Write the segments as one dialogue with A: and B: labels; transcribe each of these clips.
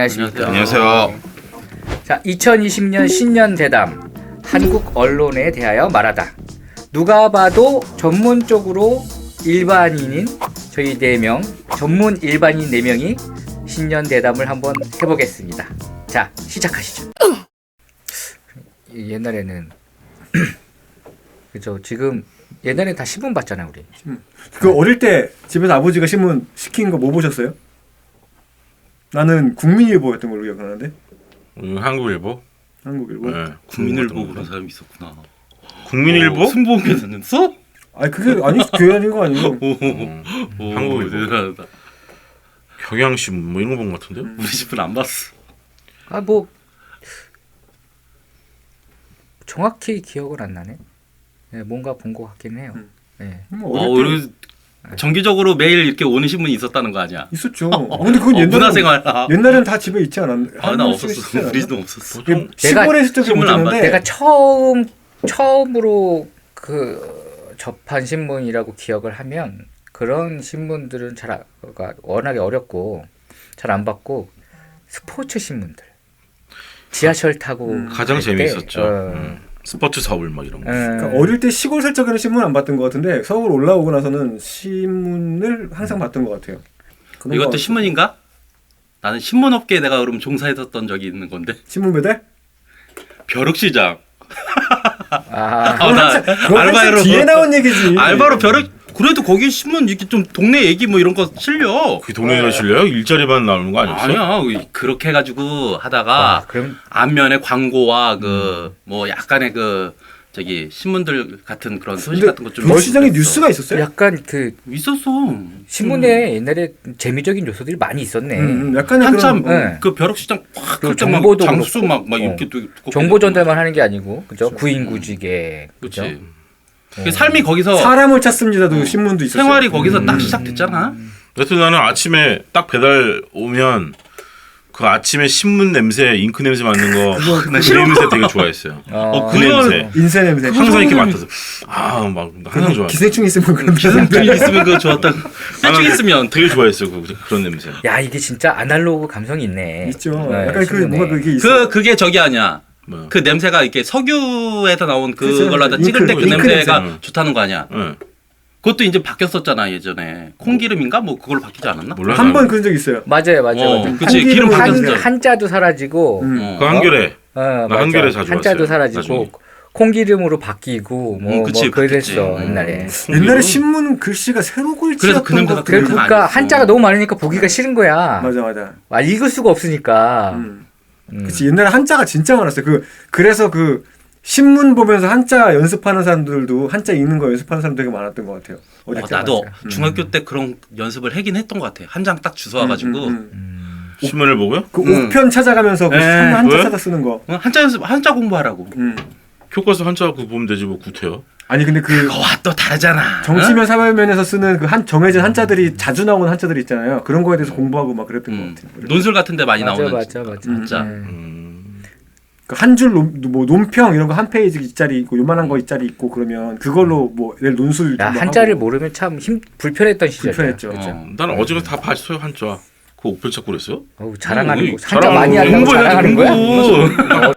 A: 안녕하십니까.
B: 안녕하세요.
A: 자, 2020년 신년 대담 한국 언론에 대하여 말하다. 누가 봐도 전문적으로 일반인인 저희 네 명, 전문 일반인 네 명이 신년 대담을 한번 해보겠습니다. 자, 시작하시죠. 옛날에는 그죠. 지금 옛날에 다 신문 봤잖아 우리.
C: 그 어릴 때 집에서 아버지가 신문 시킨 거 뭐 보셨어요? 나는 국민일보였던 걸로 기억하는데
B: 음, 한국일보.
C: 한국일보.
B: 네,
D: 국민일보
B: 그런.
D: 사람이 있었구나.
B: 국민일보?
D: 어, 순봉에서는 써?
C: 아니 그게 아니 교양인 거 아니고
D: 오,
B: 음,
D: 오,
B: 한국일보.
D: 대단하다.
B: 경향신문 뭐 이런 거본것 같은데?
D: 우리 집은 안 봤어.
A: 아 뭐 정확히 기억은 안 나네. 네, 뭔가 본 것 같긴 해요.
C: 음.
A: 네.
C: 뭐
D: 어,
C: 어릴 때
D: 정기적으로 매일 이렇게 오는 신문이 있었다는 거 아니야?
C: 있었죠. 어, 근데 그건
D: 어,
C: 옛날에
D: 문화생활. 아,
C: 옛날엔 다 집에 있지 않았나?
D: 아, 나 없었어. 우리도 없었어.
B: 보통
C: 시골에 있을
D: 안
C: 보는데
A: 내가 처음 처음으로 그 접한 신문이라고 기억을 하면 그런 신문들은 잘 아- 그러니까 워낙에 어렵고 잘 안 받고 스포츠 신문들 지하철 타고
C: 음.
B: 가장 재미있었죠.
A: 어,
B: 음, 스포츠 서울 막 이런 거.
A: 어,
C: 그러니까 어릴 때 시골 살 적에는 신문 안 봤던 것 같은데 서울 올라오고 나서는 신문을 항상 봤던 것 같아요.
D: 이것도
C: 거-
D: 신문인가? 나는 신문 업계에 내가 그럼 종사했었던 적이 있는 건데
C: 신문 배달?
D: 벼룩시장.
A: 아,
D: 아, 나 알바로
C: 뒤에 나온 얘기지.
D: 알바로 벼룩 그래도 거기 신문 이렇게 좀 동네 얘기 뭐 이런 거 실려.
B: 그 동네에 실려요? 일자리만 나오는 거 아니었어?
D: 아니야 그렇게 해가지고
A: 아,
D: 하다가
A: 그럼
D: 앞면에 광고와 그
C: 음.
D: 뭐 약간의 그 저기 신문들 같은 그런 소식
C: 근데
D: 같은 것좀
C: 그 시장에 뉴스가 있었어요?
A: 약간 그
D: 있었어.
A: 신문에 옛날에 재미적인 요소들이 많이 있었네.
C: 음, 음, 약간의
D: 한참
C: 그런
A: 네.
D: 그 벼룩시장
A: 확그
D: 그때 막
A: 정보도
D: 장수
A: 그렇고.
D: 막막
A: 어.
D: 이렇게 또 두껍게
A: 정보
D: 됐고.
A: 전달만 하는 게 아니고 그죠? 구인구직에 그죠?
D: 그 삶이 거기서
C: 사람을 찾습니다도 신문도 있었어요.
D: 생활이 거기서 딱
C: 음.
D: 시작됐잖아.
B: 여튼 나는 아침에 딱 배달 오면 그 아침에 신문 냄새, 잉크 냄새 맡는 거, 그 냄새 되게 좋아했어요.
A: 어,
B: 그 냄새.
C: 인쇄 냄새.
B: 항상 이렇게 맡아서 아 막 항상 좋아.
C: 기생충 있으면 그런
D: 기생충 있으면 그거 좋았다. 기생충 있으면
B: 되게 좋아했어요. 그 그런 냄새.
A: 야 이게 진짜 아날로그 감성이 있네.
C: 있죠.
A: 네,
C: 약간 그. 뭔가 그게 있어.
D: 그 그게 저기 아니야.
B: 뭐.
D: 그 냄새가 이렇게 석유에서 나온. 그걸로 하다 찍을
C: 잉크,
D: 때그
C: 잉크
D: 냄새가
B: 냄새.
D: 좋다는 거 아니야.
B: 예.
D: 그것도 이제 바뀌었었잖아 예전에 콩기름인가 뭐 그걸로 바뀌지 않았나?
B: 몰라.
C: 한 번 그런 적 있어요.
A: 맞아요, 맞아요.
D: 어,
A: 맞아요.
D: 그치
C: 기름 한-
D: 바뀌었어.
A: 한자도 사라지고,
C: 음.
D: 어.
B: 그 한결에
A: 어,
B: 나
A: 맞아.
B: 한결에 자주
A: 한자도
B: 왔어요,
A: 사라지고
B: 나중에.
A: 콩기름으로 바뀌고 뭐,
D: 음, 그치,
A: 뭐 그랬어
D: 바뀌었지.
A: 옛날에.
C: 옛날에 신문 글씨가 세로 글씨였던
D: 그래서 그 냄새가
C: 것
D: 그래,
C: 같아요.
D: 그래.
A: 그러니까
D: 아니었어.
A: 한자가 너무 많으니까 보기가 싫은 거야.
C: 맞아 맞아.
A: 아, 읽을 수가 없으니까.
C: 음.
A: 음.
C: 그치 옛날에 한자가 진짜 많았어요. 그 그래서 그 신문 보면서 한자 연습하는 사람들도 한자 읽는 거 연습하는 사람 되게 많았던 것 같아요. 어, 때.
D: 나도
A: 맞아.
D: 중학교 때 그런 연습을 하긴 했던 것 같아. 한 장 딱 주워 와가지고
C: 음, 음, 음.
A: 음.
B: 신문을 보고요?
C: 그
D: 음.
C: 옥편 찾아가면서 그
D: 네.
C: 한자
B: 왜?
C: 찾아 쓰는 거.
D: 어, 한자 연습 한자 공부하라고.
C: 음.
B: 교과서 한자 그거 보면 되지 뭐 구태요.
C: 아니 근데 그
D: 그거와 또 다르잖아.
C: 정치면 사회면에서 쓰는 그 한 정해진 한자들이 자주 나오는 한자들 있잖아요. 그런 거에 대해서 공부하고 막 그랬던
D: 음.
C: 것 같아요.
D: 논술 같은데 많이
A: 맞아,
D: 나오는
A: 맞아, 맞아.
D: 한자.
A: 네.
B: 음.
C: 그한줄 뭐 논평 이런 거 한 페이지 이짜리 있고 요만한 거 이짜리 있고 그러면 그걸로 뭐 예를 논술
A: 야,
C: 뭐
A: 한자를
C: 하고
A: 모르면 참 힘, 불편했던 시절이야.
C: 불편했죠.
D: 어.
B: 나는 어제가 다 봤어요 한자. 그 옥편 찾고 그랬어요?
A: 어우, 자랑하는
B: 음,
A: 거. 한자 많이
B: 거.
A: 한다고 자랑하는 거야?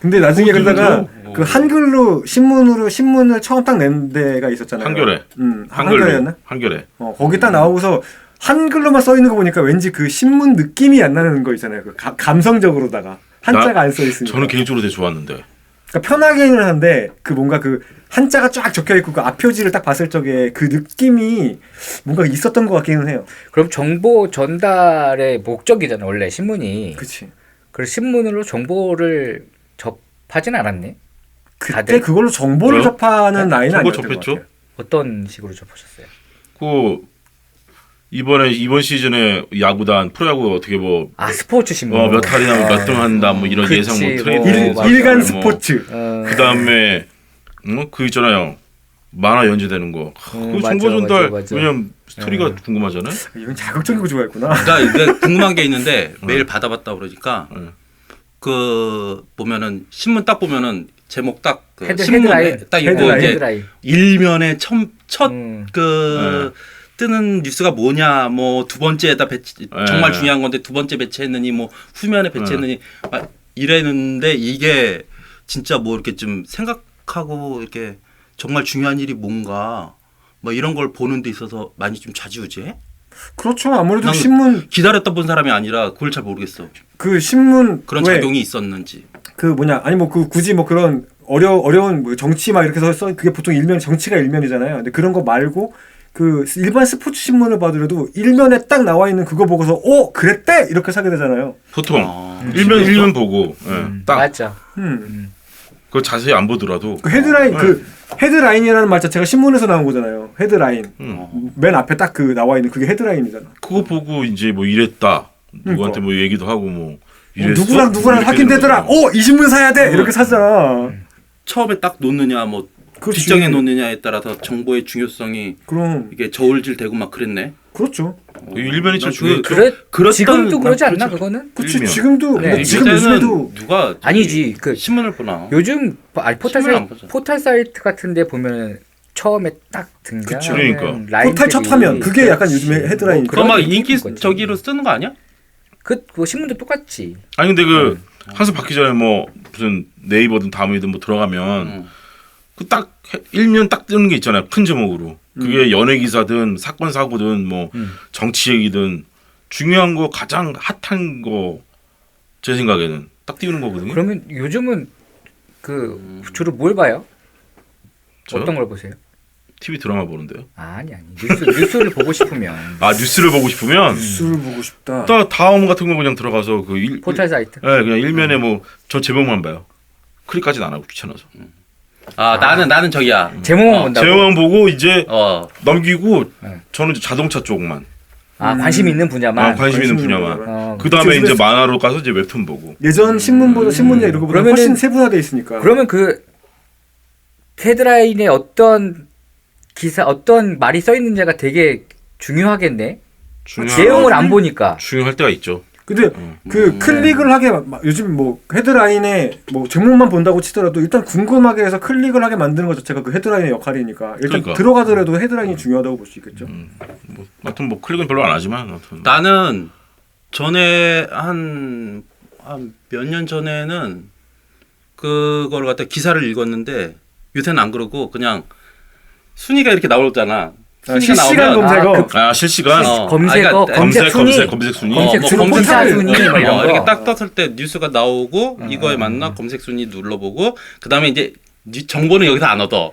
C: 근데 나중에
B: 어,
C: 그러다가
B: 그
C: 한글로 신문으로 신문을 처음 딱 낸 데가 있었잖아요.
B: 한겨레.
C: 음,
B: 한글로.
C: 한겨레였나?
B: 한겨레.
C: 어, 거기 딱 나오고서 한글로만 써 있는 거 보니까 왠지 그 신문 느낌이 안 나는 거 있잖아요. 그 가- 감성적으로다가 한자가
B: 나-
C: 안써 있으니까.
B: 저는 개인적으로 되게 좋았는데.
C: 그러니까 편하게는 한데 그 뭔가 그 한자가 쫙 적혀 있고 그 앞표지를 딱 봤을 적에 그 느낌이 뭔가 있었던 것 같기는 해요.
A: 그럼 정보 전달의 목적이잖아, 원래 신문이.
C: 그치.
A: 그래서 신문으로 정보를 접하진 않았네.
C: 그때
A: 다들?
C: 그걸로 정보를
B: 왜요?
C: 접하는 나이는
B: 정보
C: 아니었던
B: 접했죠?
C: 것 같아요.
A: 어떤 식으로 접하셨어요?
B: 그 이번에 이번 시즌에 야구단 프로야구 어떻게
A: 뭐아 스포츠 신문.
B: 어, 몇 할이나 몇 등 한다 뭐 이런
A: 그치,
B: 예상 뭐
A: 뭐.
B: 트레이드
C: 일,
A: 어, 맞아.
C: 일간
B: 뭐.
C: 스포츠.
A: 어,
B: 그 다음에 음, 그 있잖아요 만화 연재되는 거. 그
A: 어, 맞아,
B: 정보 전달
A: 맞아, 맞아.
B: 왜냐면 스토리가
A: 네.
B: 궁금하잖아요.
C: 이건 자극적인 거 좋아했구나.
D: 나 이게 궁금한 게 있는데 매일 받아봤다 그러니까
B: 어.
D: 그 보면은 신문 딱 보면은 제목 딱 그
A: 헤드-
D: 신문에
A: 헤드라인.
D: 딱 있고
C: 헤드라인.
D: 이제
A: 헤드라인.
D: 일면에 첫그
A: 음.
B: 네.
D: 뜨는 뉴스가 뭐냐 뭐 두 번째에다 배치
B: 네.
D: 정말 중요한 건데 두 번째 배치했느니 뭐 후면에 배치했느니 막 이랬는데 이게 진짜 뭐 이렇게 좀 생각하고 이렇게 정말 중요한 일이 뭔가 뭐 이런 걸 보는 데 있어서 많이 좀 좌지우지해?
C: 그렇죠. 아무래도
D: 난
C: 신문
D: 기다렸다 본 사람이 아니라 그걸 잘 모르겠어.
C: 그 신문
D: 그런
C: 왜
D: 작용이 있었는지.
C: 그 뭐냐 아니 뭐 그 굳이 뭐 그런 어려 어려운 뭐 정치 막 이렇게 써 그게 보통 일면 정치가 일면이잖아요. 근데 그런 거 말고 그 일반 스포츠 신문을 봐더라도 일면에 딱 나와 있는 그거 보고서 오 그랬대 이렇게 사게 되잖아요.
B: 보통
D: 아,
B: 일면 일면 보고 예,
A: 음,
B: 딱
A: 맞죠.
C: 음.
B: 그거 자세히 안 보더라도
C: 그 헤드라인
B: 네.
C: 그 헤드라인이라는 말 자체가 신문에서 나온 거잖아요. 헤드라인
B: 음.
C: 맨 앞에 딱 그 나와 있는 그게 헤드라인이잖아.
B: 그거 보고 이제 뭐 이랬다 누구한테 뭐 얘기도 하고 뭐
C: 어,
B: 이랬어?
C: 누구랑 누구랑
B: 이렇게
C: 확인되더라. 오 이 신문 사야 돼 이렇게 사잖아.
D: 처음에 딱 놓느냐 뭐
C: 그렇지.
D: 뒷정에 놓느냐에 따라서 정보의 중요성이
C: 그럼
D: 이게 저울질 되고 막 그랬네.
C: 그렇죠.
B: 그 일면이
D: 좀난
B: 중요해.
D: 그-
A: 그래
D: 그렇다는-
A: 지금도 그러지
D: 난
A: 않나. 그거는?
C: 그렇지
B: 일면.
C: 지금도
A: 네,
C: 뭐 지금 요즘에도
D: 누가
A: 아니지 그
D: 신문을 보나?
A: 요즘 아니 포털
D: 신문을 안
A: 사이트
D: 보죠.
A: 포털 사이트 같은데 보면 처음에 딱 등장하는
B: 그쵸. 그러니까.
C: 포탈 첫 화면 그게 약간 요즘에 헤드라인.
D: 그거 막
A: 그런
D: 인기
A: 거지.
D: 저기로 쓰는 거 아니야?
A: 그, 그 신문도 똑같지.
B: 아니 근데 그
C: 음.
B: 한수 받기 전에 뭐 무슨 네이버든 다음이든 뭐 들어가면
D: 응.
B: 그딱 일면 딱 뜨는 게 있잖아요. 큰 제목으로. 그게 연예 기사든 사건 사고든 뭐
A: 음.
B: 정치 얘기든 중요한 거 가장 핫한 거 제 생각에는 딱 띄우는 거거든요.
A: 그러면 요즘은 그
D: 음.
A: 주로 뭘 봐요?
B: 저요?
A: 어떤 걸 보세요?
B: TV 드라마 보는데요.
A: 아, 아니 아니 뉴스 뉴스를 보고 싶으면
B: 아 뉴스를 보고 싶으면
C: 뉴스를 보고 싶다.
B: 또 다음 같은 거 그냥 들어가서 그 일,
A: 포털 사이트.
B: 예, 그냥 일면에 뭐 저 제목만 봐요. 클릭까지는 안 하고 귀찮아서.
D: 아, 나는 나는 저기야.
A: 제목만
D: 어,
A: 본다고.
B: 제목만 보고 이제
D: 어.
B: 넘기고
A: 네.
B: 저는 이제 자동차 쪽만
A: 아 관심 있는 분야만.
B: 아, 관심 있는
C: 관심 있는
B: 분야만.
C: 분야만.
A: 어,
B: 그 다음에 이제
C: 집에서-
B: 만화로 가서 이제 웹툰 보고.
C: 예전 신문보다 신문이나 이런 거보다
A: 그러면은-
C: 훨씬 세분화돼 있으니까.
A: 그러면 그 헤드라인에 어떤 기사 어떤 말이 써 있는지가 되게 중요하겠네.
B: 중요한
A: 내용을 안 보니까.
B: 중요할 때가 있죠.
C: 근데
B: 음.
C: 그
D: 음.
C: 클릭을 하게 마- 마- 요즘 뭐 헤드라인에 뭐 제목만 본다고 치더라도 일단 궁금하게 해서 클릭을 하게 만드는 것 자체가 그 헤드라인의 역할이니까 일단
B: 그러니까.
C: 들어가더라도 헤드라인이 중요하다고 볼 수 있겠죠.
B: 음, 뭐, 하여튼 뭐 클릭은 별로 안 하지만 하여튼
D: 나는 전에 한 한 몇 년 전에는 그걸 갖다 기사를 읽었는데 요새는 안 그러고 그냥 순위가 이렇게 나오잖아.
C: 아,
D: 순위가
C: 실시간
D: 나오면
C: 검색어.
A: 아, 그-
B: 아 실시간
D: 어.
A: 검색어,
D: 아, 그러니까
A: 검색
B: 검색
A: 순위,
B: 검색 검색 순위
A: 검색
D: 뭐
A: 순위,
D: 검색
A: 포탈
C: 순위,
A: 순위 뭐 이런
D: 어,
A: 거.
D: 이렇게 딱 떴을 때 뉴스가 나오고 이거에 맞나 검색 순위 눌러보고 그 다음에 이제 뉴- 정보는 여기서 안 얻어.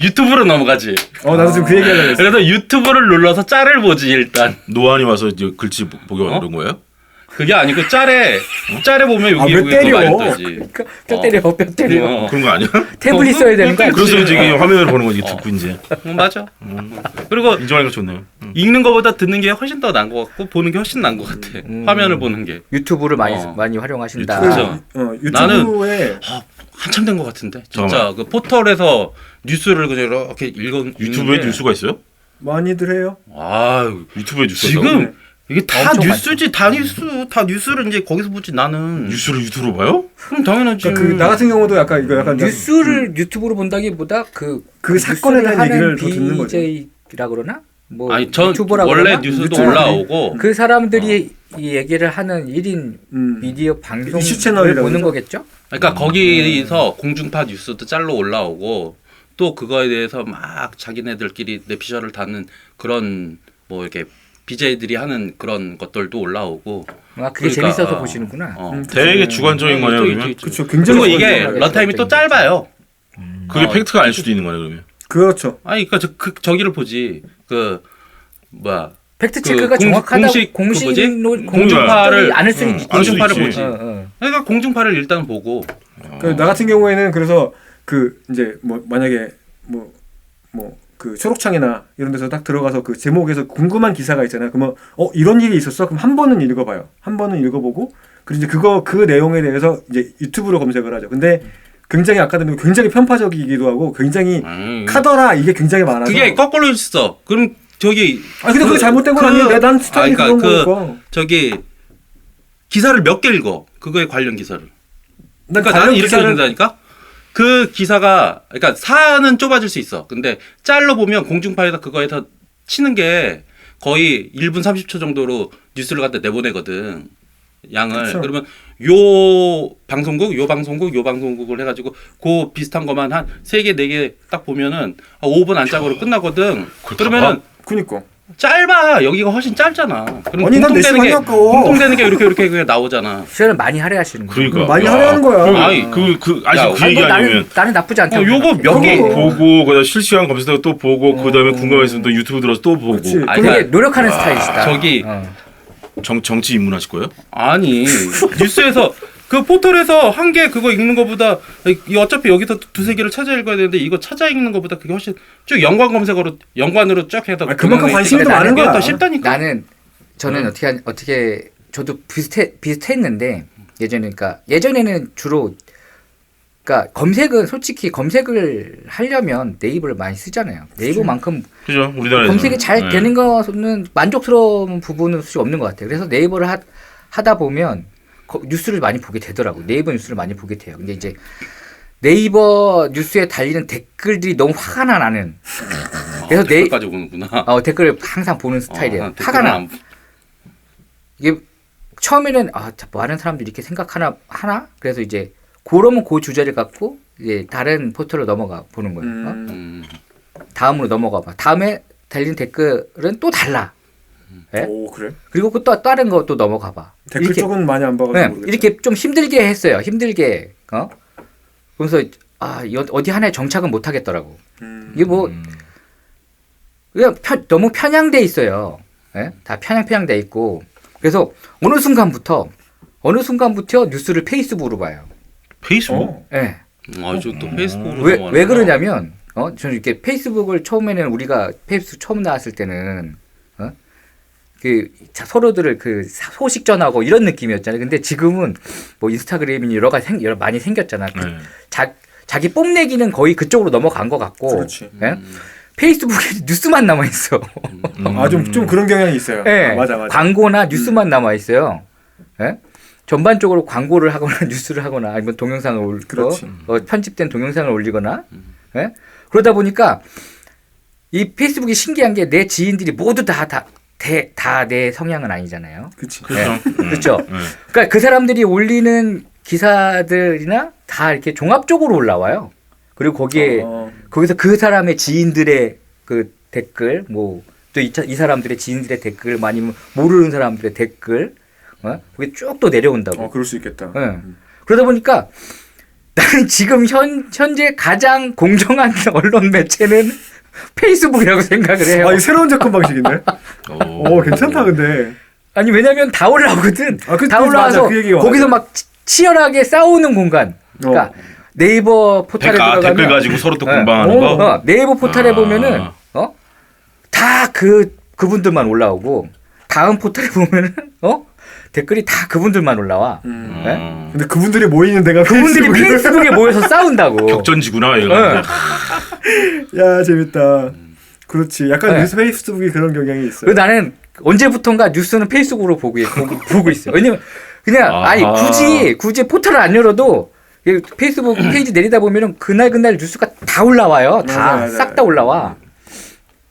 D: 유튜브로 넘어가지.
C: 어 나도 지금 그 얘기하려고 했어.
D: 그래서 유튜브를 눌러서 짤을 보지 일단.
B: 노안이 와서 이제 글씨 보- 보게 만든 거예요?
D: 그게 아니고 짤에 짤에 보면
C: 아,
D: 여기
C: 왜
D: 여기
C: 때려?
D: 많이 뜨지.
A: 그러니까 뼈 때려 뼈 때려.
D: 어.
B: 그런 거 아니야?
A: 태블릿 써야 되는 거 아니야?
B: 그래서 이제 이게 화면을 보는 거지 듣고 이제
D: 어, 맞아. 그리고
B: 인정하니까 좋네요. 음.
D: 읽는 것보다 듣는 게 훨씬 더 나은 것 같고 보는 게 훨씬 나은 것 같아.
A: 음.
D: 화면을 보는 게
A: 유튜브를 많이
D: 어.
A: 많이 활용하신다.
C: 그,
D: 그렇죠.
C: 어,
D: 나는-
C: 유튜브에
D: 아, 한참 된 것 같은데 진짜
B: 잠깐만.
D: 그 포털에서 뉴스를 그냥 이렇게 읽어
B: 유튜브에
D: 읽는데
B: 뉴스가 있어요?
C: 많이들 해요.
D: 아
B: 유튜브에 있다고?
D: 지금 이게 다
A: 엄청
D: 뉴스지 다 뉴스 다 뉴스를 이제 거기서 보지 나는
B: 뉴스를 유튜브로 봐요?
D: 그럼 당연하지.
C: 그러니까 그 나 같은 경우도 약간 이거 약간
A: 뉴스를 유튜브로 본다기보다 그,
C: 그 사건에
A: 뉴스를
C: 대한
A: 하는
C: 얘기를 더 듣는 거죠.
A: BJ라 그러나? 뭐
D: 아니 전
A: 유튜버라
D: 원래
A: 그러나?
D: 뉴스도
C: 유튜버들이.
D: 올라오고
A: 그 사람들이 이 얘기를 하는 1인
C: 음.
A: 미디어 방송을
C: 이슈 채널이라고
A: 보는
C: 그러죠?
A: 거겠죠?
D: 그러니까 거기서 공중파 뉴스도 짤로 올라오고 또 그거에 대해서 막 자기네들끼리 내피셜을 다는 그런 뭐 이렇게 BJ들이 하는 그런 것들도 올라오고
A: 아 그게
D: 그러니까,
A: 재밌어서
D: 어.
A: 보시는구나.
D: 어.
C: 음,
B: 되게 주관적인 거네요 그러면?
C: 그렇죠. 굉장히
D: 그리고 이게 런타임이 또 짧아요.
B: 그게
D: 어.
B: 팩트가 아닐 수도 있는 거네 그러면
C: 그렇죠.
D: 아니 그러니까 저, 그, 저기를 보지 그 뭐야
A: 팩트
D: 그
A: 체크가
D: 공-
A: 정확하다
D: 공식 그
A: 공식
D: 뭐지?
A: 공중파를
D: 공중파를
A: 안을 수
B: 응,
A: 있지.
D: 공중파를
B: 있지.
D: 보지.
A: 어, 어.
D: 그러니까 공중파를 일단 보고
C: 그나 같은 경우에는 그래서 그 이제 뭐 만약에 뭐 뭐 그 초록창이나 이런 데서 딱 들어가서 그 제목에서 궁금한 기사가 있잖아요. 그러면 어 이런 일이 있었어? 그럼 한 번은 읽어봐요. 한 번은 읽어보고 그리고 이제 그거 그 내용에 대해서 이제 유튜브로 검색을 하죠. 근데 굉장히 아까 전에 굉장히 편파적이기도 하고 굉장히
D: 음.
C: 카더라 이게 굉장히 많아서
D: 그게 거꾸로 있어. 그럼 저기
C: 아 근데 그 게 잘못된 건
D: 그-
C: 아니에요. 내난 스타일이
D: 아, 그러니까
C: 그런
D: 그-
C: 거니까.
D: 저기 기사를 몇 개 읽어. 그거에 관련 기사를.
C: 난
D: 그러니까 나는 이렇게 읽는다니까. 그 기사가 그러니까 사안은 좁아질 수 있어. 근데 짤로 보면 공중파에서 그거에서 치는 게 거의 1분 30초 정도로 뉴스를 갖다 내보내거든. 양을
C: 그쵸.
D: 그러면 요 방송국 요 방송국 요 방송국을 해가지고 그 비슷한 것만 한 세 개 네 개 딱 보면은 5분 안짝으로 끝나거든. 그러면은
C: 그니까.
D: 짧아 여기가 훨씬 짧잖아. 그럼
C: 아니, 난내
D: 공통되는 게
C: 시간이 아까워.
D: 공통되는 게 이렇게 이렇게 그냥 나오잖아.
A: 시간을 많이 할애하시는 거예요.
B: 그러니까
C: 많이
B: 야,
C: 하려는 거야.
D: 아니,
B: 그, 그, 아직
D: 야,
B: 그
A: 아니,
B: 얘기
A: 뭐 나는
B: 아니면
A: 나는 나쁘지 않다고.
D: 어, 요거. 몇 개.
C: 그거.
B: 보고 그다음 실시간 검색하고 또 보고 그다음에 궁금해서 또 유튜브 들어서 또 보고
C: 그치.
D: 아니, 그러니까
A: 노력하는 스타일이시다.
D: 저기
A: 어.
B: 정 정치 입문하실 거예요?
D: 아니 뉴스에서 그 포털에서 한 개 그거 읽는 것보다 이 어차피 여기서 두세 개를 찾아 읽어야 되는데 이거 찾아 읽는 것보다 그게 훨씬 쭉 연관 검색어로 연관으로 쭉 해서
C: 아, 그만큼 관심이 더 많은 거야.
D: 더 쉽다니까.
A: 나는 저는
B: 음.
A: 어떻게 한- 어떻게 저도 비슷해 비슷했는데 예전에 그러니까 예전에는 주로 그러니까 검색은 솔직히 검색을 하려면 네이버를 많이 쓰잖아요. 네이버만큼
B: 그죠? 우리나라에서
A: 검색이 잘
B: 네.
A: 되는 것은 만족스러운 부분은 솔직히 없는 것 같아요. 그래서 네이버를 하, 하다 보면 거- 뉴스를 많이 보게 되더라고. 네이버 뉴스를 많이 보게 돼요. 근데 이제 네이버 뉴스에 달리는 댓글들이 너무 화가 나 나는. 그래서 네
D: 댓글 까지 보는구나.
A: 어, 댓글을 항상 보는 스타일이에요.
D: 어,
A: 화가 나.
D: 안-
A: 이게 처음에는 아, 하는 사람들이 이렇게 생각하나 하나? 그래서 이제 그러면 그 주제를 갖고 이제 다른 포털로 넘어가 보는 거예요. 어?
C: 음.
D: 음.
A: 다음으로 넘어가 봐. 다음에 달린 댓글은 또 달라. 예?
C: 오 그래?
A: 그리고 그또 다른 거또 넘어가 봐.
C: 댓글
A: 이렇게,
C: 쪽은 많이 안 봐가지고
A: 네,
C: 모르겠다.
A: 이렇게 좀 힘들게 했어요. 힘들게. 어? 그래서 아, 이 어- 어디 하나에 정착은 못 하겠더라고.
C: 음.
A: 이게 뭐
B: 음.
A: 그냥 편- 너무 편향돼 있어요. 예? 다 편향 편향돼 있고 그래서 어느 순간부터 어느 순간부터 뉴스를 페이스북으로 봐요.
B: 페이스북
C: 어.
A: 예.
D: 아, 저또 페이스북으로
A: 왜. 왜 그러냐면 어 저는 이렇게 페이스북을 처음에는 우리가 페이스북 처음 나왔을 때는 어? 그 자, 서로들을 그 사- 소식 전하고 이런 느낌이었잖아요. 근데 지금은 뭐 인스타그램이 여러 가지 생, 여러 많이 생겼잖아. 그
B: 네.
A: 자, 자기 뽐내기는 거의 그쪽으로 넘어간 것 같고
C: 그렇지.
A: 예?
D: 음.
A: 페이스북에 뉴스만 남아 있어.
B: 음.
C: 아좀 좀 그런 경향이 있어요.
A: 예.
C: 아, 맞아 맞아.
A: 광고나 뉴스만 남아 있어요. 예? 전반적으로 광고를 하거나 뉴스를 하거나 아니면 동영상을 올
C: 그렇지.
A: 어, 편집된 동영상을 올리거나 예? 그러다 보니까 이 페이스북이 신기한 게 내 지인들이 모두 다 다 다 내 성향은 아니잖아요.
C: 그치.
B: 그렇죠. 음.
A: 그렇죠.
B: 네.
A: 그러니까 그 사람들이 올리는 기사들이나 다 이렇게 종합적으로 올라와요. 그리고 거기에
C: 어,
A: 거기서 그 사람의 지인들의 그 댓글 뭐 또 이 사람들의 지인들의 댓글 뭐 아니면 모르는 사람들의 댓글 어? 그게 쭉 또 내려온다고.
C: 어 그럴 수 있겠다.
A: 예.
C: 음.
A: 그러다 보니까 나는 지금 현 현재 가장 공정한 언론 매체는 페이스북이라고 생각을 해요.
C: 아 이거 새로운 접근 방식인데.
B: 오,
C: 오 괜찮다 근데.
A: 아니 왜냐면 다 올라오거든.
C: 아, 그-
A: 다
C: 그-
A: 올라와서
C: 맞아, 그
A: 거기서
C: 맞아.
A: 막 치- 치열하게 싸우는 공간. 그러니까
C: 어.
A: 네이버 포털에
B: 댓글, 아,
A: 들어가면
B: 댓글 가지고 서로 또
A: 네.
B: 공방하는
C: 오.
B: 거.
A: 어, 네이버 포털에
B: 아.
A: 보면은 어? 다 그 그분들만 올라오고 다음 포털에 보면은 어? 댓글이 다 그분들만 올라와.
C: 음.
A: 네?
B: 어.
C: 근데 그분들이 모이는 데가
A: 그분들이
C: 페이스북이야.
A: 페이스북에 모여서 싸운다고.
B: 격전지구나 이거.
A: 네.
C: 야 재밌다. 그렇지. 약간
A: 네.
C: 뉴스 페이스북이 그런 경향이 있어요.
A: 그리고 나는 언제부턴가 뉴스는 페이스북으로 보고 보고, 보고 있어요. 왜냐면 그냥
B: 아하.
A: 아니 굳이 굳이 포털을 안 열어도 이 페이스북 페이지 내리다 보면은 그날 그날 뉴스가 다 올라와요. 다. 싹 다 올라와.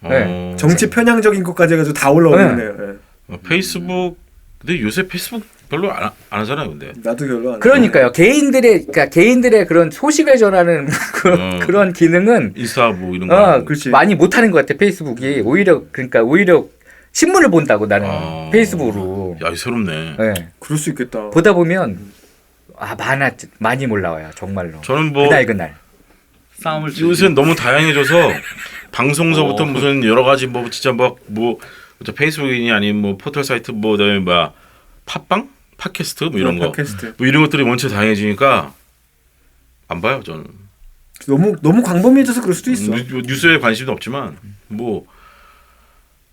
A: 네.
B: 어.
C: 정치 편향적인 것까지 해가지고 다 올라오네요. 예.
B: 어, 페이스북 근데 요새 페이스북 별로 안, 하- 안 하잖아요, 근데.
C: 나도 별로 안.
A: 그러니까요. 개인들의 그러니까 개인들의 그런 소식을 전하는 그런
B: 어.
A: 그런 기능은
B: 인스타 뭐 이런 거.
A: 어,
B: 하고.
C: 그렇지.
A: 많이 못 하는 것 같아. 페이스북이 오히려 그러니까 오히려 신문을 본다고 나는
B: 아.
A: 페이스북으로.
B: 야, 이거 새롭네.
A: 예.
C: 그럴 수 있겠다.
A: 보다 보면 아 많아 많이 올라와요 정말로.
B: 저는 뭐
A: 그날 그날.
D: 싸움을
B: 요새 너무 다양해져서 방송서부터
D: 어.
B: 무슨 여러 가지 뭐 진짜 막 뭐 페이스북이니 아니면 뭐 포털 사이트 뭐 그다음에 뭐야 팟빵, 팟캐스트 뭐 이런 거.
C: 팟캐스트.
B: 뭐 이런 것들이 원체 다양해지니까 안 봐요, 저는.
C: 너무 너무 광범위해져서 그럴 수도 있어.
B: 뉴, 뉴스에 관심도 없지만 뭐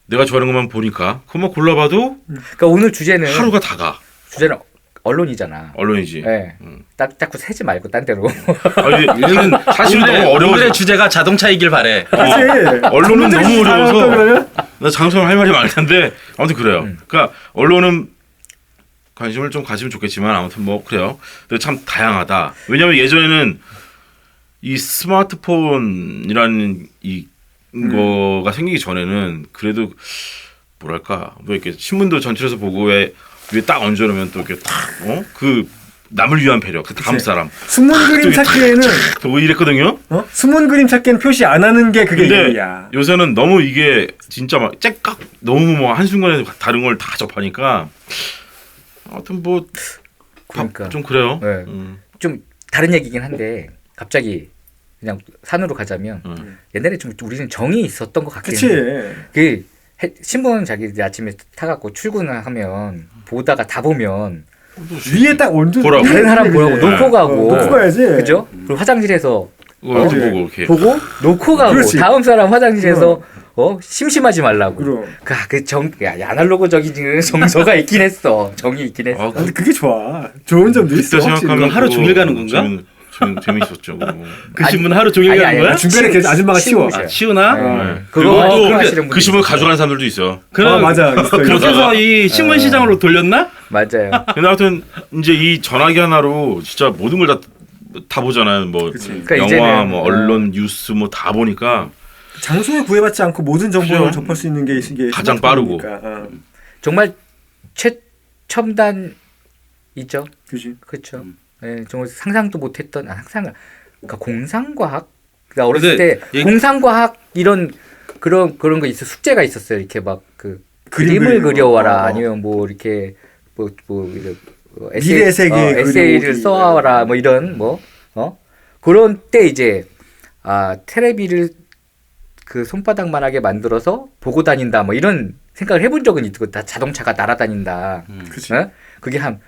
B: 내가 좋아하는 것만 보니까 그것만 골라봐도
A: 그러니까 오늘 주제는
B: 하루가 다가
A: 주제는 언론이잖아.
B: 언론이지.
A: 예.
B: 음.
A: 딱 자꾸 세지 말고 딴 데로.
B: 아니, 얘는 사실 너무 어려워.
D: 오늘의 주제가 자동차이길 바래.
C: 그렇지.
B: 언론은
C: 그분들이
B: 너무
C: 다
B: 어려워서. 나 장소는 할 말이 많을 텐데 아무튼 그래요.
A: 음.
B: 그러니까 언론은 관심을 좀 가지면 좋겠지만 아무튼 뭐 그래요. 근데 참 다양하다. 왜냐하면 예전에는 이 스마트폰이라는 이 거가 생기기 전에는 그래도 뭐랄까 뭐 이렇게 신문도 전체에서 보고 왜 위에 딱 얹어놓으면 또 이렇게 탁어그 남을 위한 배려 그 다음. 사람
C: 숨은 그림 찾기에는
B: 또 이랬거든요.
C: 어? 숨은 그림 찾기에는 표시 안 하는 게 그게
B: 근데
C: 일이야.
B: 요새는 너무 이게 진짜 막 째깍 너무 뭐 한순간에 다른 걸 다 접하니까 아무튼 뭐
A: 그러니까.
B: 좀 그래요.
A: 네.
B: 음.
A: 좀 다른 얘기긴 한데 갑자기 그냥 산으로 가자면
B: 음.
A: 옛날에 좀 우리는 정이 있었던 것 같긴
C: 그치.
A: 해. 그 해- 신문 자기 아침에 타갖고 출근을 하면 보다가 다 보면
C: 위에 딱 얹어.
B: 보라고.
A: 다른 사람
C: 그래.
A: 보라고 놓고 가고
C: 어, 놓고 가야지.
A: 그죠? 그리고 화장실에서
B: 그거
C: 그치.
B: 보고 이렇게
A: 보고 놓고 가고
C: 그렇지.
A: 다음 사람 화장실에서 어 심심하지 말라고.
C: 그럼.
A: 그정 아날로그적인 정서가 있긴 했어. 정이 있긴 했어.
B: 아,
C: 아, 근데 그게 좋아. 좋은 점도 있어. 확실히.
B: 생각하면
D: 하루 종일 가는 건가?
B: 재밌, 재밌었죠. 그거.
D: 그
A: 아니,
D: 신문 하루 종일
A: 아니,
D: 가는
A: 아니,
D: 거야?
A: 아니,
C: 중간에
A: 치-
C: 그 아줌마가 치워.
D: 아, 치우나?
C: 어.
B: 네.
A: 그거
B: 그리고 또
A: 그거 하시는
B: 그 신문
A: 분들
B: 가져가는 사람들도 있어.
D: 그럼
C: 아, 맞아. 있어, 있어.
D: 그렇게 해서 이 신문 시장으로 돌렸나?
A: 맞아요.
B: 근데 하여튼 이제 이 전화기 하나로 진짜 모든 걸 다 다 보잖아요. 뭐
C: 그치.
A: 그러니까
B: 영화,
A: 이제는,
B: 뭐
A: 어.
B: 언론, 뉴스 뭐 다 보니까
C: 장소에 구애받지 않고 모든 정보를. 접할 수 있는 게 이게
B: 가장
C: 스마트폰이니까. 어.
A: 정말 최첨단이죠.
C: 그지.
A: 그렇죠.
D: 음.
A: 예, 정말 상상도 못했던 아, 상상 그러니까 공상과학 그러니까 어렸을 때
D: 얘기-
A: 공상과학 이런 그런 그런 거 있어 숙제가 있었어요. 이렇게 막 그
C: 그림
A: 그림을. 그려와라
C: 어.
A: 아니면 뭐 이렇게 뭐뭐 어,
C: 미래 세계
A: 어, 에세이를. 써와라 뭐 이런 뭐어 그런 때 이제 아 테레비를 그 손바닥만하게 만들어서 보고 다닌다 뭐 이런 생각을 해본 적은 있고 다 자동차가 날아다닌다.
D: 음.
C: 그치.
A: 어? 그게 한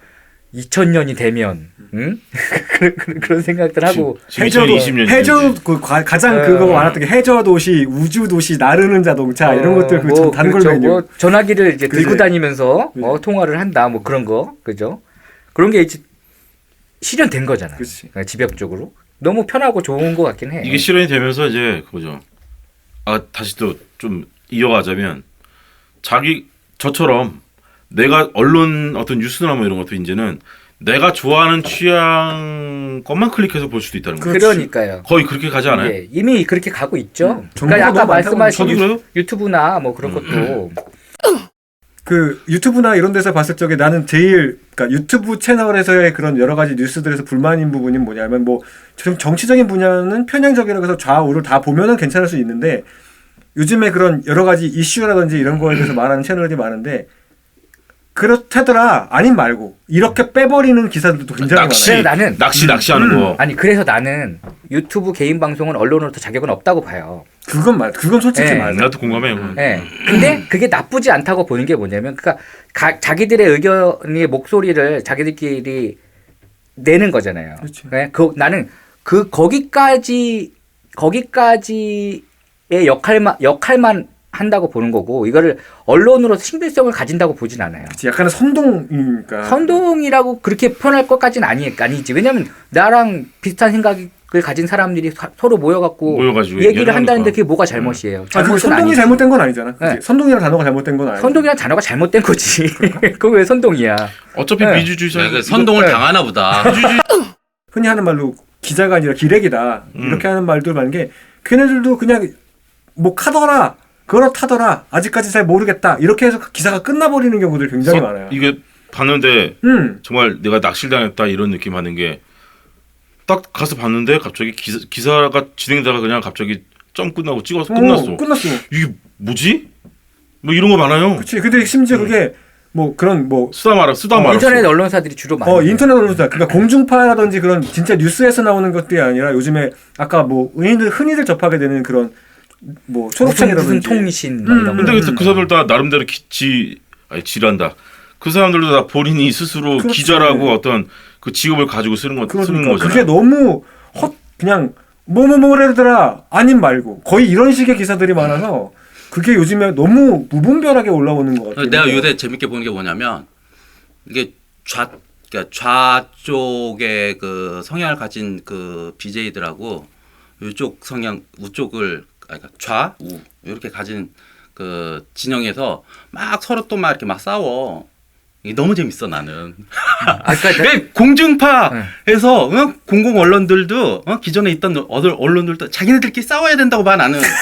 A: 2000년이 되면 응? 그런, 생각들 하고
B: 지금
C: 해저
B: 2020년
C: 해저 그 과- 가장
A: 네.
C: 그거 많았던 게 해저 도시, 우주 도시, 나르는 자동차 이런
A: 어,
C: 것들 그
A: 뭐,
C: 단골
A: 그렇죠.
C: 메뉴.
A: 뭐 전화기를 이제
C: 그지?
A: 들고 다니면서
C: 그지?
A: 어, 통화를 한다 뭐 그런 거 그죠? 그런 게 이제 실현된 거잖아요.
C: 그치.
A: 어, 집약적으로 너무 편하고 좋은 것 같긴 해.
B: 이게 실현이 되면서 이제 그거죠. 아 다시 또 좀 이어가자면 자기 저처럼 내가 언론 어떤 뉴스나 뭐 이런 것도 이제는 내가 좋아하는 취향 것만 클릭해서 볼 수도 있다는 거예요.
C: 그렇지.
A: 그러니까요.
B: 거의 그렇게 가지 않아요?
A: 예, 이미 그렇게 가고 있죠.
C: 음,
A: 그러니까 아까 말씀하신
B: 그래요.
A: 유튜브나 뭐 그런
B: 음.
A: 것도
C: 그 유튜브나 이런 데서 봤을 적에 나는 제일 그러니까 유튜브 채널에서의 그런 여러 가지 뉴스들에서 불만인 부분이 뭐냐면 뭐 좀 정치적인 분야는 편향적이라고 해서 좌우를 다 보면은 괜찮을 수 있는데 요즘에 그런 여러 가지 이슈라든지 이런 거에 대해서 말하는 채널들이 많은데 그렇다더라 아님 말고 이렇게 빼버리는 기사들도 굉장히
B: 낚시,
C: 많아요.
A: 나는-
B: 낚시 낚시하는
C: 음.
B: 거.
A: 아니 그래서 나는 유튜브 개인 방송은 언론으로부터 자격은 없다고 봐요.
C: 그건 맞, 그건 솔직히
A: 네.
C: 맞아.
B: 나도 공감해요. 그건.
A: 예. 근데 그게 나쁘지 않다고 보는 게 뭐냐면, 그니까, 가, 자기들의 의견의 목소리를 자기들끼리 내는 거잖아요.
C: 그렇지.
A: 예? 그, 나는 그, 거기까지, 거기까지의 역할만, 역할만 한다고 보는 거고, 이거를 언론으로서 신빙성을 가진다고 보진 않아요.
C: 그치, 약간의 선동이니까.
A: 선동이라고 그렇게 표현할 것까지는 아니, 아니지. 왜냐면 나랑 비슷한 생각을 가진 사람들이 사- 서로 모여갖고
B: 모여가지고
A: 얘기를 한다는데. 그게 뭐가 잘못이에요.
C: 아, 그
A: 잘못은
C: 선동이
A: 아니지.
C: 잘못된 건 아니잖아.
A: 네.
C: 선동이라는 단어가 잘못된 건 아니야.
A: 선동이란 단어가 잘못된 거지. 그거 왜 선동이야?
B: 어차피
A: 네.
B: 미주주의자
D: 야, 그 선동을
A: 네.
D: 당하나 보다.
C: 흔히 하는 말로 기자가 아니라 기레기다
B: 음.
C: 이렇게 하는 말들 많은 게 걔네들도 그냥 뭐 카더라 그렇다더라 아직까지 잘 모르겠다 이렇게 해서 기사가 끝나버리는 경우들 굉장히
B: 서-
C: 많아요.
B: 이게 봤는데
C: 음
B: 정말 내가 낚시를 당했다 이런 느낌 받는 게 딱 가서 봤는데 갑자기 기사, 기사가 진행되다가 그냥 갑자기 점 끝나고 찍어서 끝났어.
C: 어, 끝났어.
B: 이게 뭐지? 뭐 이런 거 많아요.
C: 그치. 근데 심지어 그게 뭐 그런 뭐
B: 쓰다 말아 쓰다
C: 어,
B: 말아.
A: 인터넷 언론사들이 주로 많이.
C: 어. 인터넷 언론사 그러니까 공중파라든지 그런 진짜 뉴스에서 나오는 것들이 아니라 요즘에 아까 뭐 흔히들 흔히들 접하게 되는 그런 뭐
A: 무슨
C: 초록창이라든지
A: 무슨 통신 뭐
C: 음,
A: 이런 거.
B: 근데 그, 그 사람들 다 나름대로 기, 지 아니 지란다. 그 사람들도 다 본인이 스스로
C: 그렇지.
B: 기자라고 어떤 그 직업을 가지고 쓰는 거 쓰는
C: 그러니까
B: 거잖아.
C: 그게 너무 헛 그냥 뭐뭐뭐래더라 아님 말고 거의 이런 식의 기사들이 많아서 그게 요즘에 너무 무분별하게 올라오는 것 같아요.
D: 내가 요새 재밌게 보는 게 뭐냐면 이게 좌 그러니까 좌쪽의 그 성향을 가진 그 BJ들하고 이쪽 성향 우쪽을 아, 그러니까 좌우 이렇게 가진 그 진영에서 막 서로 또 막 이렇게 막 싸워. 이게 너무 재밌어 나는.
A: 아까 그러니까
D: 그 공중파에서 어? 공공 언론들도 어? 기존에 있던 언론들도 자기네들끼리 싸워야 된다고 봐 나는.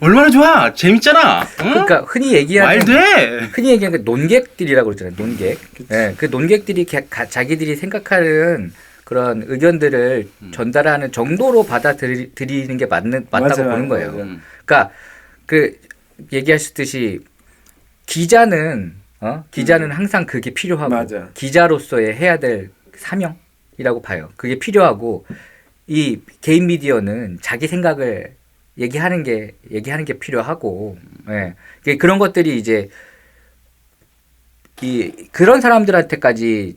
D: 얼마나 좋아 재밌잖아 응?
A: 그러니까 흔히 얘기하는
D: 말돼
A: 흔히 얘기하는 그 논객들이라고 그러잖아요. 논객. 예, 그 논객들이 가- 자기들이 생각하는 그런 의견들을
D: 음.
A: 전달하는 정도로 받아들이는 게 맞는 맞다고
C: 맞아요.
A: 보는 거예요.
C: 맞아요.
D: 음.
A: 그러니까 그 얘기하셨듯이 기자는 어 기자는 항상 그게 필요하고
C: 맞아.
A: 기자로서의 해야 될 사명이라고 봐요. 그게 필요하고 이 개인 미디어는 자기 생각을 얘기하는 게 얘기하는 게 필요하고 예 그- 그런 것들이 이제 이 그런 사람들한테까지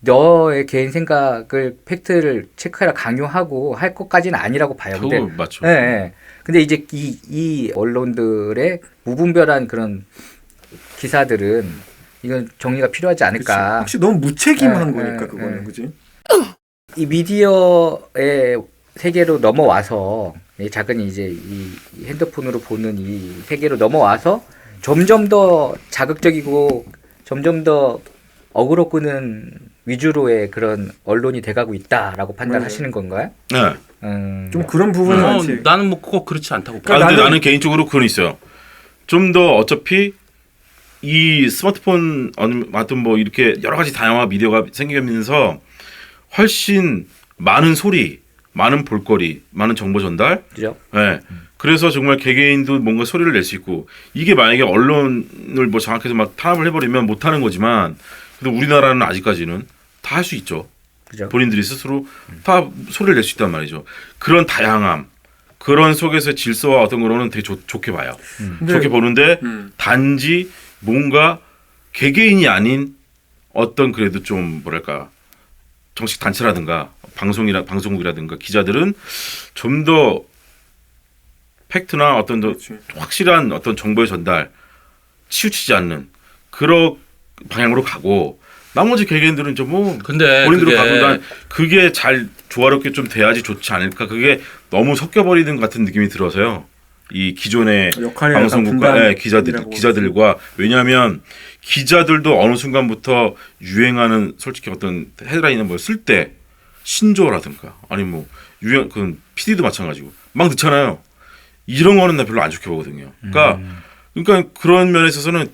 A: 너의 개인 생각을 팩트를 체크해라 강요하고 할 것까지는 아니라고 봐요. 근데
B: 맞죠.
A: 예, 예. 근데 이제 이, 이 언론들의 무분별한 그런 기사들은 이건 정리가 필요하지. 않을까.
C: 혹시 너무 무책임한
A: 예,
C: 거니까
A: 예,
C: 그거는
A: 예.
C: 그지?
A: 이 미디어의 세계로 넘어와서 이 작은 이제 이 핸드폰으로 보는 이 세계로 넘어와서 점점 더 자극적이고 점점 더 어그로 끄는 위주로의 그런 언론이 돼가고 있다라고 판단하시는 건가요?
B: 네.
A: 음,
C: 좀 그런 부분은
D: 어,
C: 많지.
D: 나는 뭐꼭 그렇지 않다고 봐.
B: 아, 근데
C: 나는-
B: 나는, 개인적으로 그건 있어요. 좀 더 어차피 이 스마트폰 아무튼 뭐 이렇게 여러 가지 다양한 미디어가 생기면서 훨씬 많은 소리, 많은 볼거리, 많은 정보 전달.
A: 그죠?
B: 예. 그래서 정말 개개인도 뭔가 소리를 낼 수 있고 이게 만약에 언론을 뭐 장악해서 막 탄압을 해버리면 못 하는 거지만 근데 우리나라는 아직까지는 다 할 수 있죠.
A: 그죠?
B: 본인들이 스스로 다 소리를 낼 수 있단 말이죠. 그런 다양함, 그런 속에서 질서와 어떤 거로는 되게 좋, 좋게 봐요.
C: 근데-
B: 좋게 보는데
C: 음.
B: 단지 뭔가 개개인이 아닌 어떤 그래도 좀 뭐랄까 정식 단체라든가 방송이라 방송국이라든가 기자들은 좀 더 팩트나 어떤 더
C: 그렇지.
B: 확실한 어떤 정보의 전달 치우치지 않는 그런 방향으로 가고 나머지 개개인들은 좀뭐
D: 근데
B: 본인들로
D: 그게
B: 가고 난 그게 잘 조화롭게 좀 돼야지 좋지 않을까. 그게 너무 섞여버리는 것 같은 느낌이 들어서요. 이 기존의
C: 역할이
B: 방송국과 예, 기자들 기자들과. 왜냐하면 기자들도 어느 순간부터 유행하는 솔직히 어떤 헤드라인을 뭐쓸때 신조어라든가 아니 뭐 유행 그 PD도 마찬가지고 막 넣잖아요. 이런 거는 나 별로 안 좋게 보거든요. 그러니까 그러니까 그런 면에 있어서는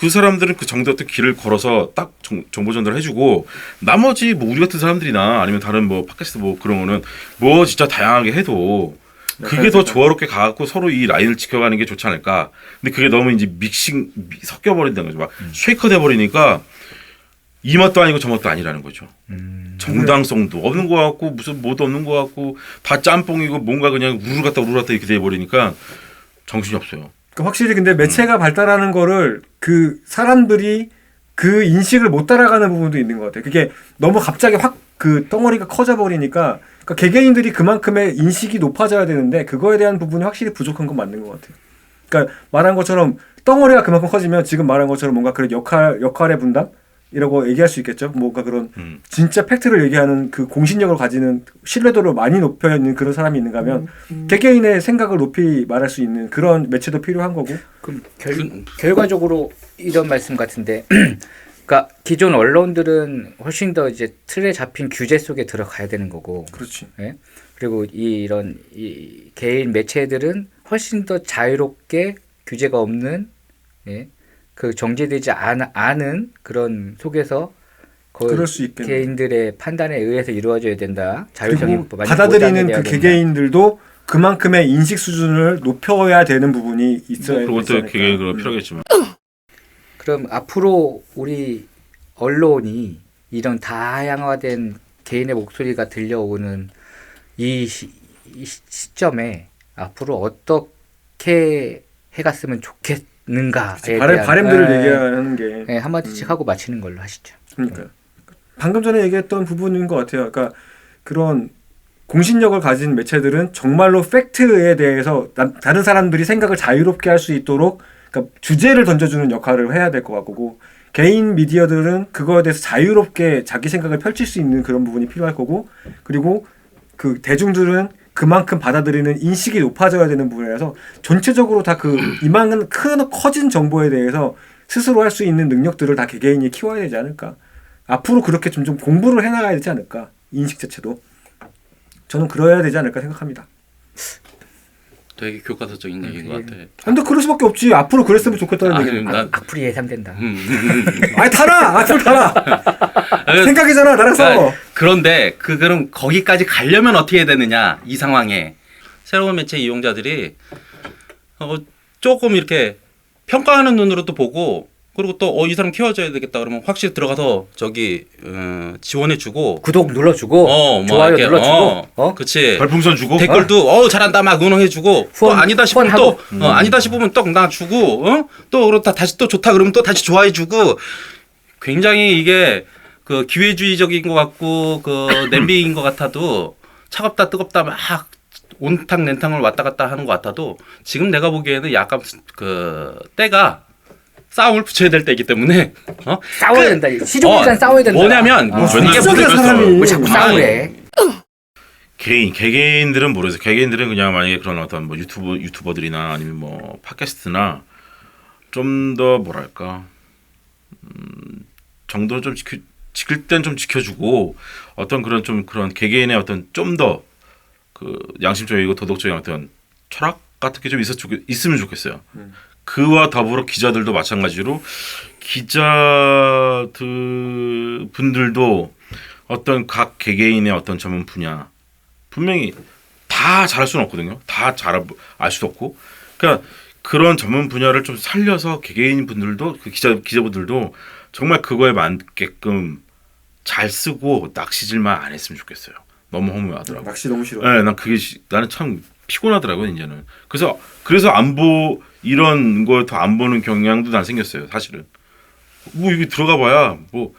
B: 그 사람들은 그 정도 어떤 길을 걸어서 딱 정, 정보 전달을 해주고 나머지 뭐 우리 같은 사람들이나 아니면 다른 뭐 팟캐스트 뭐 그런 거는 뭐 진짜 다양하게 해도 그게 더 조화롭게 가갖고 서로 이 라인을 지켜가는 게 좋지 않을까. 근데 그게 너무 이제 믹싱 미- 섞여버린다는 거죠. 막 쉐이커 돼버리니까 이 맛도 아니고 저 맛도 아니라는 거죠. 정당성도 없는 것 같고 무슨 뭐도 없는 것 같고 다 짬뽕이고 뭔가 그냥 우르르 갔다 우르르 갔다 이렇게 돼버리니까 정신이 없어요.
C: 그러니까 확실히 근데 매체가 발달하는 거를 그 사람들이 그 인식을 못 따라가는 부분도 있는 것 같아요. 그게 너무 갑자기 확 그 덩어리가 커져 버리니까 그러니까 개개인들이 그만큼의 인식이 높아져야 되는데 그거에 대한 부분이 확실히 부족한 건 맞는 것 같아요. 그러니까 말한 것처럼 덩어리가 그만큼 커지면 지금 말한 것처럼 뭔가 그런 역할 역할의 분담 이라고 얘기할 수 있겠죠. 뭔가 그런
B: 음.
C: 진짜 팩트를 얘기하는 그 공신력을 가지는 신뢰도를 많이 높여 있는 그런 사람이 있는가 하면 개개인의 생각을 높이 말할 수 있는 그런 매체도 필요한 거고
A: 그럼 결,
D: 그-
A: 결과적으로 이런 말씀 같은데, 그러니까 기존 언론들은 훨씬 더 이제 틀에 잡힌 규제 속에 들어가야 되는 거고,
C: 그렇지.
A: 예? 그리고 이 이런 이 개인 매체들은 훨씬 더 자유롭게 규제가 없는, 예? 그 정제되지 않, 않은 그런 속에서 거의
C: 그럴 수 있겠네.
A: 개인들의 판단에 의해서 이루어져야 된다. 많이
C: 받아들이는 그
A: 된다.
C: 개개인들도 그만큼의 인식 수준을 높여야 되는 부분이 있어야
B: 그것도
C: 있지 않을까.
B: 그게 그
C: 음.
B: 필요하겠지만
A: 그럼 앞으로 우리 언론이 이런 다양화된 개인의 목소리가 들려오는 이, 시, 이 시- 시점에 앞으로 어떻게 해갔으면 좋겠 는가에
C: 바램, 바램들을
A: 예,
C: 얘기하는 게
A: 예, 한마디씩 하고 마치는 걸로 하시죠.
C: 그러니까 방금 전에 얘기했던 부분인 것 같아요. 그러니까 그런 공신력을 가진 매체들은 정말로 팩트에 대해서 나- 다른 사람들이 생각을 자유롭게 할 수 있도록 그러니까 주제를 던져주는 역할을 해야 될 것 같고 개인 미디어들은 그거에 대해서 자유롭게 자기 생각을 펼칠 수 있는 그런 부분이 필요할 거고 그리고 그 대중들은 그만큼 받아들이는 인식이 높아져야 되는 부분이라서 전체적으로 다 그 이만한 큰 커진 정보에 대해서 스스로 할 수 있는 능력들을 다 개개인이 키워야 되지 않을까. 앞으로 그렇게 좀, 좀 공부를 해나가야 되지 않을까. 인식 자체도. 저는 그래야 되지 않을까 생각합니다.
D: 되게 교과서적인 얘기인 것 같아.
C: 근데 그럴 수밖에 없지. 앞으로 그랬으면 좋겠다는
D: 아니,
C: 얘기.
D: 난
A: 악플이 예상된다.
D: 음, 음, 음.
C: 아니 달아. 앞으로 달아.
D: 그래서-
C: 생각이잖아.
D: 아, 그런데 그 그럼 거기까지 가려면 어떻게 해야 되느냐 이 상황에 새로운 매체 이용자들이 어, 조금 이렇게 평가하는 눈으로 또 보고 그리고 또 어 이 사람 키워줘야 되겠다. 그러면 확실히 들어가서 저기 어, 지원해주고.
A: 구독 눌러주고
D: 어, 뭐
A: 좋아요
D: 이렇게,
A: 눌러주고
D: 어,
A: 어?
D: 그치.
B: 별풍선 주고?
D: 댓글도 어 잘한다. 막 응원해주고. 또
A: 후원-
D: 아니다 싶으면 또.
B: 음.
D: 어, 아니다 싶으면 또나 주고 어? 또 그렇다. 다시 또 좋다. 그러면 또 다시 좋아해주고. 굉장히 이게 그 기회주의적인 것 같고 그 냄비인 것 같아도 차갑다 뜨겁다 막 온탕 냉탕을 왔다 갔다 하는 것 같아도 지금 내가 보기에는 약간 그 때가 싸움을 붙여야 될 때이기 때문에 어?
A: 싸워야
D: 그-
A: 된다. 시종일관
D: 어,
A: 싸워야 된다.
D: 뭐냐면
A: 어.
B: 맨날
D: 이게
B: 부대껴서
C: 사람이.
A: 왜 자꾸 싸우래?
B: 개인 개개인들은 모르겠어요. 개개인들은 그냥 만약에 그런 어떤 뭐 유튜브 유튜버들이나 아니면 뭐 팟캐스트나 좀 더 뭐랄까 음, 정도를 좀 지켜 지킬 땐 좀 지켜주고 어떤 그런 좀 그런 개개인의 어떤 좀 더 그 양심적이고 도덕적인 어떤 철학 같은 게 좀 있었 있으면 좋겠어요.
C: 음.
B: 그와 더불어 기자들도 마찬가지로 기자들 분들도 어떤 각 개개인의 어떤 전문 분야 분명히 다 잘할 수는 없거든요. 다 잘 알 수도 없고. 그러니까 그런 전문 분야를 좀 살려서 개개인 분들도 그 기자 기자분들도 정말 그거에 맞게끔 잘 쓰고 낚시질만 안 했으면 좋겠어요. 너무 허무하더라고.
C: 낚시 너무 싫어.
B: 네, 난 그게 시- 나는 참 피곤하더라고요 이제는. 그래서 그래서 안보 이런 거 더 안 보는 경향도 난 생겼어요 사실은. 뭐 이게 들어가봐야 뭐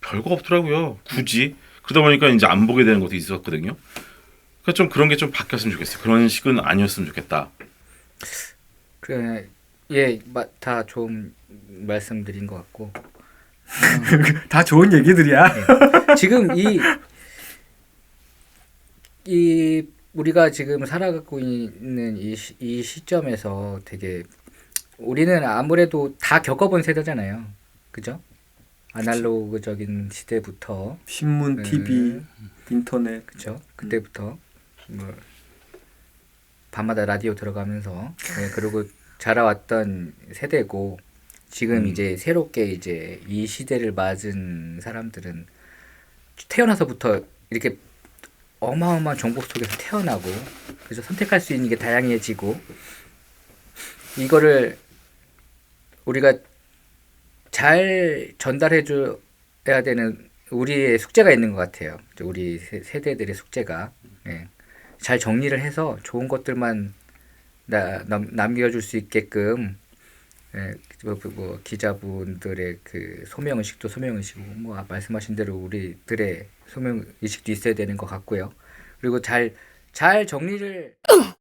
B: 별거 없더라고요 굳이. 그러다 보니까 이제 안 보게 되는 것도 있었거든요. 그러니까 좀 그런 게 좀 바뀌었으면 좋겠어요. 그런 식은 아니었으면 좋겠다.
A: 그래 예, 마- 다 좋은 말씀드린 것 같고
C: 다 좋은 얘기들이야.
A: 지금 이, 이 우리가 지금 살아가고 있는 이, 시, 이 시점에서 되게 우리는 아무래도 다 겪어본 세대잖아요. 그죠? 아날로그적인 시대부터
C: 신문,
A: 네.
C: TV, 인터넷.
A: 그죠? 그때부터 뭐 밤마다 라디오 들어가면서 네, 그리고 자라왔던 세대고 지금
B: 음.
A: 이제 새롭게 이제 이 시대를 맞은 사람들은 태어나서부터 이렇게 어마어마한 정보 속에서 태어나고 그래서 선택할 수 있는 게 다양해지고 이거를 우리가 잘 전달해 줘야 되는 우리의 숙제가 있는 것 같아요. 우리 세- 세대들의 숙제가 예. 잘 정리를 해서 좋은 것들만 나, 남, 남겨줄 수 있게끔 예, 뭐, 뭐, 뭐 기자분들의 그 소명 의식도 소명 의식이고 뭐 말씀하신 대로 우리들의 소명 의식도 있어야 되는 것 같고요. 그리고 잘 잘 정리를